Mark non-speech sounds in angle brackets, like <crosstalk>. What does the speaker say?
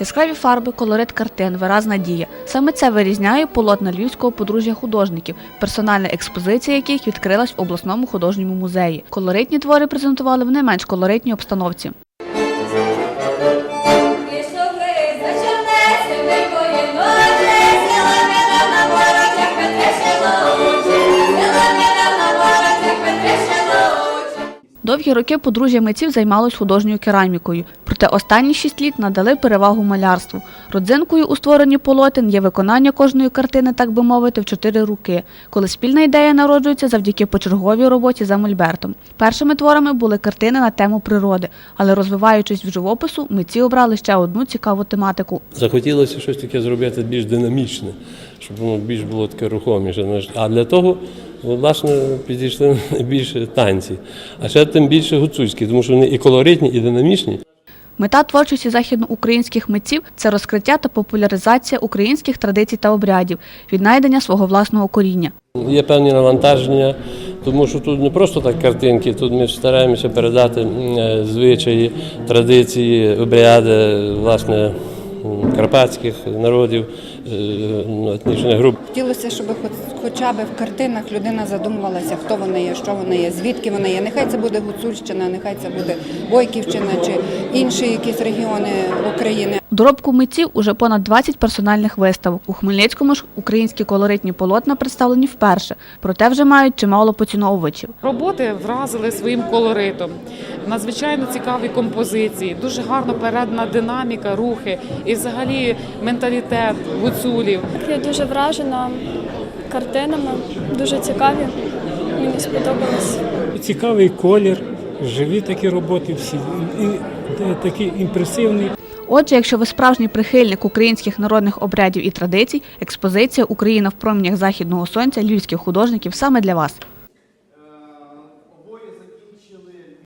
Яскраві фарби, колорит картин, виразна дія. Саме це вирізняє полотна львівського подружжя художників, персональна експозиція яких відкрилась в обласному художньому музеї. Колоритні твори презентували в не менш колоритній обстановці. Довгі роки подружжя митців займалось художньою керамікою, проте останні шість літ надали перевагу малярству. Родзинкою у створенні полотен є виконання кожної картини, так би мовити, в чотири руки, коли спільна ідея народжується завдяки почерговій роботі за мольбертом. Першими творами були картини на тему природи, але розвиваючись в живопису, митці обрали ще одну цікаву тематику. Захотілося щось таке зробити більш динамічне, щоб воно більш було таке рухоміше. А для того, власне, підійшли <laughs> більше танці. А ще тим більше гуцульські, тому що вони і колоритні, і динамічні. Мета творчості західноукраїнських митців це розкриття та популяризація українських традицій та обрядів, віднайдення свого власного коріння. Є певні навантаження, тому що тут не просто так картинки, тут ми стараємося передати е, звичаї, традиції, обряди, власне, карпатських народів, е, ну, етнічних груп. Хотілося, щоб хоча б в картинах людина задумувалася, хто вона є, що вона є, звідки вона є. Нехай це буде Гуцульщина, нехай це буде Бойківщина чи інші якісь регіони України. Доробку митців уже понад 20 персональних виставок. У Хмельницькому ж українські колоритні полотна представлені вперше, проте вже мають чимало поціновувачів. Роботи вразили своїм колоритом. Надзвичайно цікаві композиції, дуже гарно передана динаміка, рухи і взагалі менталітет гуцулів. Я дуже вражена картинами, дуже цікаві. Мені сподобалось. Цікавий колір, живі такі роботи всі, і такі імпресивні. Отже, якщо ви справжній прихильник українських народних обрядів і традицій, експозиція Україна в промінях західного сонця львівських художників саме для вас.